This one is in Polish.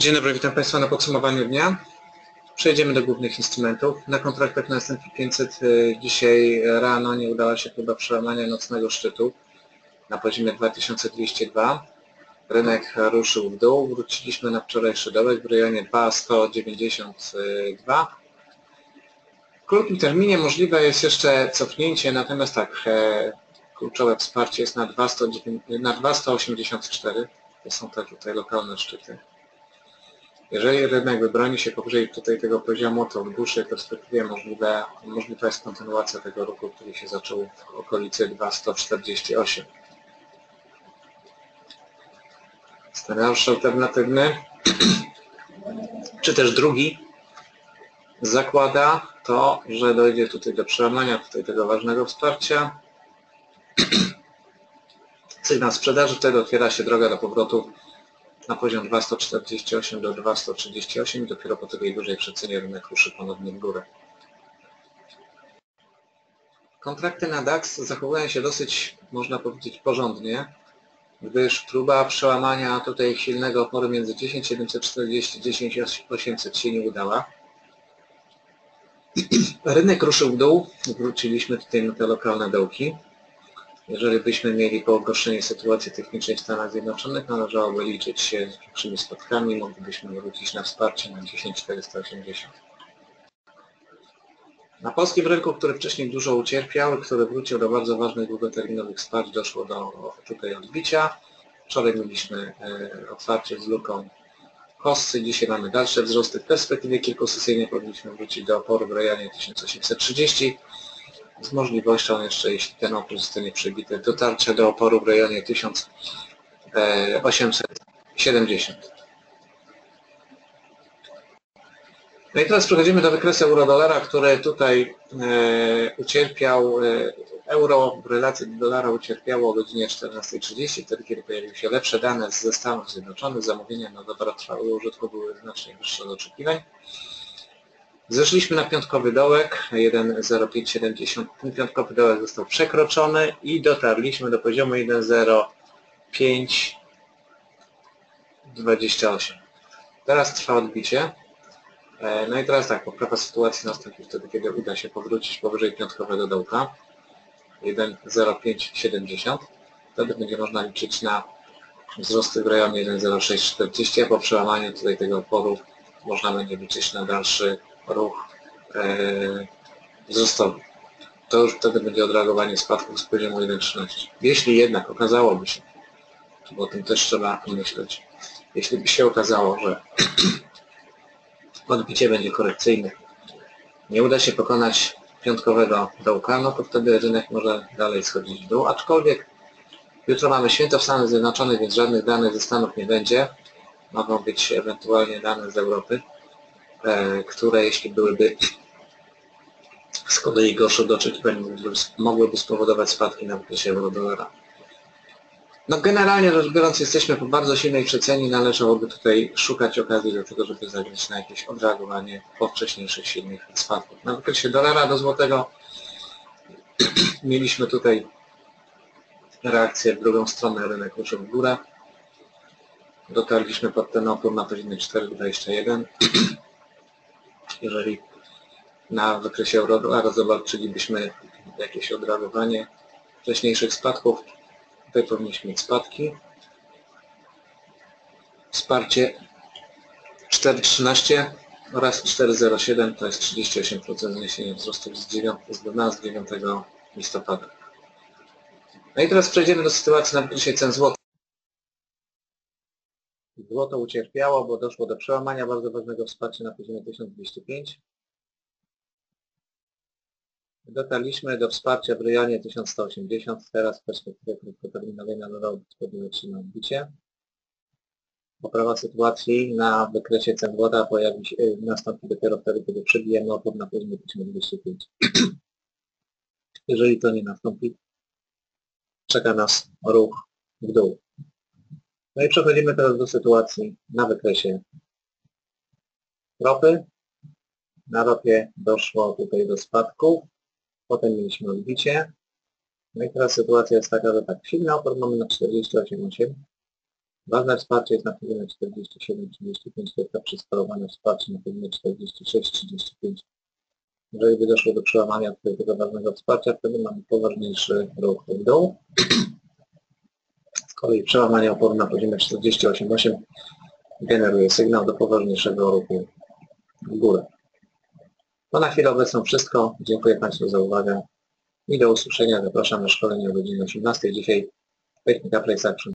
Dzień dobry, witam Państwa na podsumowaniu dnia. Przejdziemy do głównych instrumentów. Na kontraktach na S&P 500 y, dzisiaj rano nie udała się próba przełamania nocnego szczytu na poziomie 2202. Rynek ruszył w dół. Wróciliśmy na wczorajszy dołek w rejonie 2192. W krótkim terminie możliwe jest jeszcze cofnięcie, natomiast tak, e, kluczowe wsparcie jest na 209 na 284. To są te tutaj lokalne szczyty. Jeżeli rynek wybroni się powyżej tutaj tego poziomu, to w dłuższej perspektywie możliwe, możliwa jest kontynuacja tego ruchu, który się zaczął w okolicy 248. Scenariusz alternatywny, czy też drugi, zakłada to, że dojdzie tutaj do przełamania tutaj tego ważnego wsparcia. Sygnał sprzedaży, wtedy otwiera się droga do powrotu na poziom 248 do 238 i dopiero po tej dużej przecenie rynek ruszy ponownie w górę. Kontrakty na DAX zachowują się dosyć, można powiedzieć, porządnie, gdyż próba przełamania tutaj silnego oporu między 10740 i 10800 się nie udała. Rynek ruszył w dół, wróciliśmy tutaj na te lokalne dołki. Jeżeli byśmy mieli pogorszenie sytuacji technicznej w Stanach Zjednoczonych, należałoby liczyć się z większymi spadkami, moglibyśmy wrócić na wsparcie na 10480. Na polskim rynku, który wcześniej dużo ucierpiał, który wrócił do bardzo ważnych długoterminowych wsparć, doszło do tutaj odbicia. Wczoraj mieliśmy e, otwarcie z luką Hossy, dzisiaj mamy dalsze wzrosty. W perspektywie kilkusesyjnej powinniśmy wrócić do oporu w rejonie 1830 z możliwością jeszcze, jeśli ten opór zostanie przebity, dotarcia do oporu w rejonie 1870. No i teraz przechodzimy do wykresu euro-dolara, który tutaj e, ucierpiał, e, euro w relacji do dolara ucierpiało o godzinie 14.30, wtedy kiedy pojawiły się lepsze dane ze Stanów Zjednoczonych, zamówienia na długotrwałego użytku były znacznie wyższe od oczekiwań. Zeszliśmy na piątkowy dołek 1.0570. Ten piątkowy dołek został przekroczony i dotarliśmy do poziomu 1.0528. Teraz trwa odbicie. E, no i teraz tak, poprawa sytuacji nastąpi wtedy, kiedy uda się powrócić powyżej piątkowego dołka 1.0570. Wtedy będzie można liczyć na wzrosty w rejonie 1.0640, a po przełamaniu tutaj tego oporu można będzie liczyć na dalszy ruch wzrostowy. To już wtedy będzie odreagowanie spadków z poziomu 1.13. Jeśli jednak okazałoby się, bo o tym też trzeba myśleć, jeśli by się okazało, że odbicie będzie korekcyjne, nie uda się pokonać piątkowego dołka, no to wtedy rynek może dalej schodzić w dół, aczkolwiek jutro mamy święto w Stanach Zjednoczonych, więc żadnych danych ze Stanów nie będzie. Mogą być ewentualnie dane z Europy. E, które jeśli byłyby z kolei gorsze do oczekiwań mogłyby spowodować spadki na wykresie euro-dolara. No generalnie rzecz biorąc jesteśmy po bardzo silnej przecenie należałoby tutaj szukać okazji do tego, żeby zagrać na jakieś odreagowanie po wcześniejszych silnych spadków. Na wykresie dolara do złotego mieliśmy tutaj reakcję w drugą stronę, rynek ruszył w górę. Dotarliśmy pod ten opór na poziomie 4,21 jeżeli na wykresie euro zobaczylibyśmy jakieś odreagowanie wcześniejszych spadków, tutaj powinniśmy mieć spadki. Wsparcie 4,13 oraz 4,07 to jest 38% zniesienia wzrostu z 9, z 9 listopada. No i teraz przejdziemy do sytuacji na wykresie cen złota. Złoto ucierpiało, bo doszło do przełamania bardzo ważnego wsparcia na poziomie 1205. Dotarliśmy do wsparcia w rejonie 1180, teraz w perspektywie krótkoterminowej należałoby spodziewać się na odbicie. Poprawa sytuacji na wykresie cen złota pojawi się, nastąpi dopiero wtedy, kiedy przebijemy opór na poziomie 1205. Jeżeli to nie nastąpi, czeka nas ruch w dół. No i przechodzimy teraz do sytuacji na wykresie ropy. Na ropie doszło tutaj do spadku, potem mieliśmy odbicie. No i teraz sytuacja jest taka, że tak, silny opór mamy na 48,8. Ważne wsparcie jest na poziomie 47-35, to jest wsparcie na poziomie 46-35. Jeżeli by doszło do przełamania tutaj tego ważnego wsparcia, wtedy mamy poważniejszy ruch w dół. Kolei przełamanie oporu na poziomie 48,8 generuje sygnał do poważniejszego ruchu w górę. To na chwilę obecną wszystko. Dziękuję Państwu za uwagę i do usłyszenia. Zapraszam na szkolenie o godzinie 18. Dzisiaj Technika Place Action.